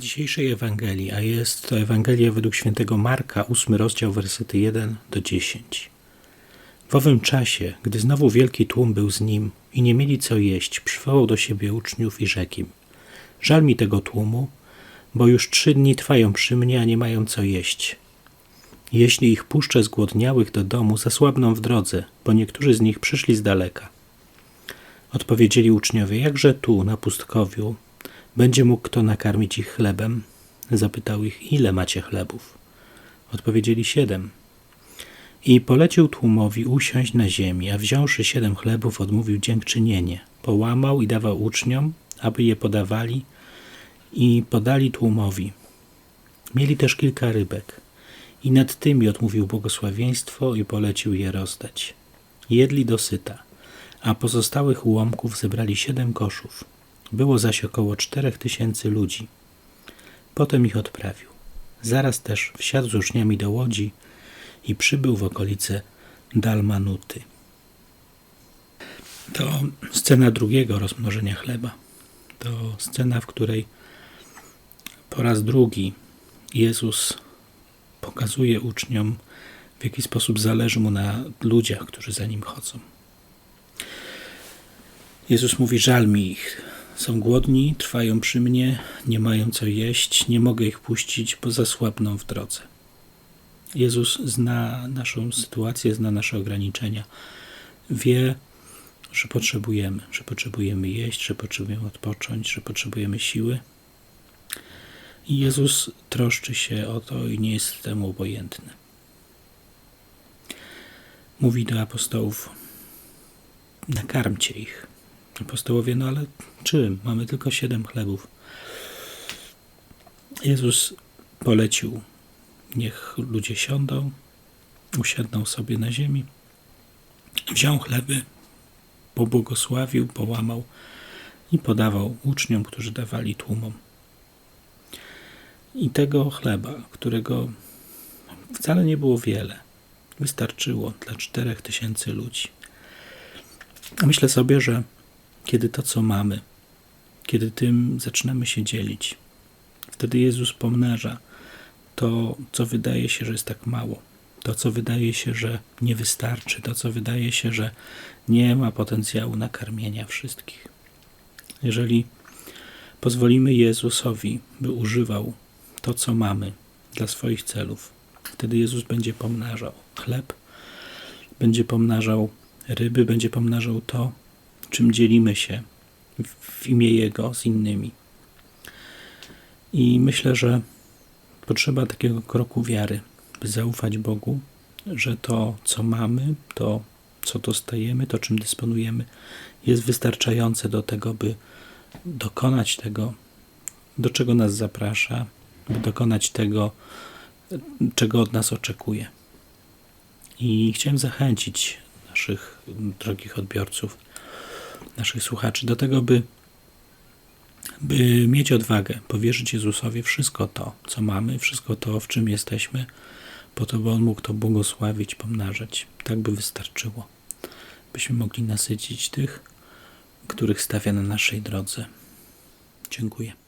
dzisiejszej Ewangelii, a jest to Ewangelia według świętego Marka, ósmy rozdział, wersety 1 do 10. W owym czasie, gdy znowu wielki tłum był z nim i nie mieli co jeść, przywołał do siebie uczniów i rzekł im, Żal mi tego tłumu, bo już trzy dni trwają przy mnie, a nie mają co jeść. Jeśli ich puszczę zgłodniałych do domu, zasłabną w drodze, bo niektórzy z nich przyszli z daleka. Odpowiedzieli uczniowie, jakże tu, na pustkowiu, będzie mógł kto nakarmić ich chlebem? Zapytał ich, ile macie chlebów? Odpowiedzieli siedem. I polecił tłumowi usiąść na ziemi, a wziąwszy siedem chlebów, odmówił dziękczynienie. Połamał i dawał uczniom, aby je podawali i podali tłumowi. Mieli też kilka rybek. I nad tymi odmówił błogosławieństwo i polecił je rozdać. Jedli dosyta, a pozostałych ułomków zebrali siedem koszów. Było zaś około czterech tysięcy ludzi. Potem ich odprawił. Zaraz też wsiadł z uczniami do łodzi i przybył w okolice Dalmanuty. To scena drugiego rozmnożenia chleba. To scena, w której po raz drugi Jezus pokazuje uczniom, w jaki sposób zależy mu na ludziach, którzy za nim chodzą. Jezus mówi: Żal mi ich. Są głodni, trwają przy mnie, nie mają co jeść, nie mogę ich puścić, bo zasłabną w drodze. Jezus zna naszą sytuację, zna nasze ograniczenia. Wie, że potrzebujemy, że potrzebujemy jeść, że potrzebujemy odpocząć, że potrzebujemy siły. I Jezus troszczy się o to i nie jest temu obojętny. Mówi do apostołów: nakarmcie ich. Apostołowie, no ale czym? Mamy tylko siedem chlebów. Jezus polecił, niech ludzie siądą, usiadną sobie na ziemi. Wziął chleby, pobłogosławił, połamał i podawał uczniom, którzy dawali tłumom. I tego chleba, którego wcale nie było wiele, wystarczyło dla czterech tysięcy ludzi. Myślę sobie, że kiedy to, co mamy, kiedy tym zaczynamy się dzielić, wtedy Jezus pomnaża to, co wydaje się, że jest tak mało, to, co wydaje się, że nie wystarczy, to, co wydaje się, że nie ma potencjału nakarmienia wszystkich. Jeżeli pozwolimy Jezusowi, by używał to, co mamy dla swoich celów, wtedy Jezus będzie pomnażał chleb, będzie pomnażał ryby, będzie pomnażał to, czym dzielimy się w imię Jego z innymi. I myślę, że potrzeba takiego kroku wiary, by zaufać Bogu, że to, co mamy, to, co dostajemy, to, czym dysponujemy, jest wystarczające do tego, by dokonać tego, do czego nas zaprasza, by dokonać tego, czego od nas oczekuje. I chciałem zachęcić naszych drogich odbiorców, naszych słuchaczy do tego, by, by mieć odwagę, powierzyć Jezusowi wszystko to, co mamy, wszystko to, w czym jesteśmy, po to, by On mógł to błogosławić, pomnażać. Tak by wystarczyło, byśmy mogli nasycić tych, których stawia na naszej drodze. Dziękuję.